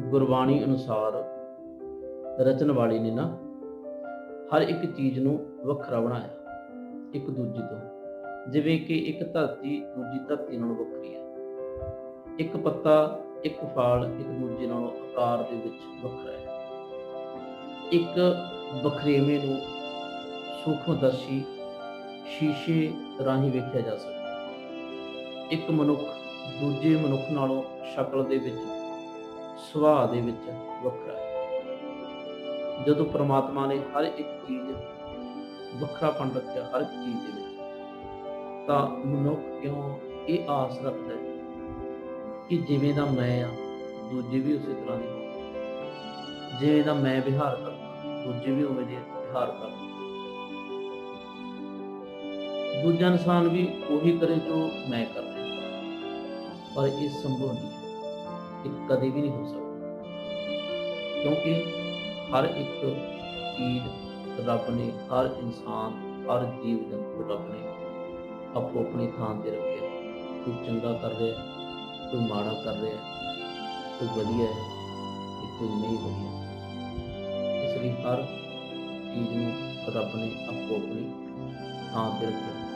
ਗੁਰਬਾਣੀ ਅਨੁਸਾਰ ਰਚਨ ਵਾਲੀ ਨੇ ਨਾ ਹਰ ਇੱਕ ਚੀਜ਼ ਨੂੰ ਵੱਖਰਾ ਬਣਾਇਆ, ਇੱਕ ਦੂਜੀ ਤੋਂ। ਜਿਵੇਂ ਕਿ ਇੱਕ ਧਰਤੀ ਦੂਜੀ ਧਰਤੀ ਨਾਲੋਂ ਵੱਖਰੀ ਹੈ। ਇੱਕ ਪੱਤਾ, ਇੱਕ ਫਲ, ਇੱਕ ਦੂਜੇ ਨਾਲੋਂ ਆਕਾਰ ਦੇ ਵਿੱਚ ਵੱਖਰਾ ਹੈ। ਇੱਕ ਬਖਰੇਵੇਂ ਨੂੰ ਸੂਖਮਦਰਸ਼ੀ ਸ਼ੀਸ਼ੇ ਰਾਹੀਂ ਵੇਖਿਆ ਜਾ ਸਕਦਾ ਇੱਕ ਮਨੁੱਖ ਦੂਜੇ ਮਨੁੱਖ ਨਾਲੋਂ ਸ਼ਕਲ ਦੇ ਵਿੱਚ ਸੁਭਾਅ ਦੇ ਵਿੱਚ ਵੱਖਰਾ ਹੈ। ਜਦੋਂ ਪ੍ਰਮਾਤਮਾ ਨੇ ਹਰ ਇੱਕ ਚੀਜ਼ ਵੱਖਰਾਪਣ ਰੱਖਿਆ ਹਰ ਇੱਕ ਚੀਜ਼ ਦੇ ਵਿੱਚ, ਤਾਂ ਮਨੁੱਖ ਕਿਉਂ ਇਹ ਆਸ ਰੱਖਦਾ ਹੈ ਕਿ ਜਿਵੇਂ ਦਾ ਮੈਂ ਆ, ਦੂਜੇ ਵੀ ਉਸੇ ਤਰ੍ਹਾਂ ਦੇ ਜਿਵੇਂ ਦਾ ਮੈਂ ਵਿਹਾਰ ਕਰਦਾ, ਦੂਜੇ ਵੀ ਉਵੇਂ ਦੇ ਵਿਹਾਰ ਕਰਦਾ। ਦੂਜਾ ਇਨਸਾਨ ਵੀ ਉਹੀ ਕਰੇ ਜੋ ਮੈਂ ਕਰ ਰਿਹਾ। ਪਰ ਇਹ ਸੰਭਵ ਨਹੀਂ ਹੈ। ਇਹ ਕਦੇ ਵੀ ਨਹੀਂ ਹੋ ਸਕਦਾ। ਕਿਉਂਕਿ ਹਰ ਇੱਕ ਚੀਜ਼ ਰੱਬ ਨੇ, ਹਰ ਇਨਸਾਨ, ਹਰ ਜੀਵ ਜੰਤੂ ਰੱਬ ਨੇ ਆਪੋ ਆਪਣੀ ਥਾਂ ਤੇ ਰੱਖਿਆ ਕੋਈ ਚੰਗਾ ਕਰ ਰਿਹਾ ਕੋਈ ਮਾੜਾ ਕਰ ਰਿਹਾ ਕੋਈ ਵਧੀਆ ਹੈ ਕੋਈ ਨਹੀਂ ਵਧੀਆ। ਇਸ ਲਈ ਹਰ ਚੀਜ਼ ਨੂੰ ਰੱਬ ਨੇ ਆਪੋ ਆਪਣੀ ਥਾਂ ਤੇ ਰੱਖਿਆ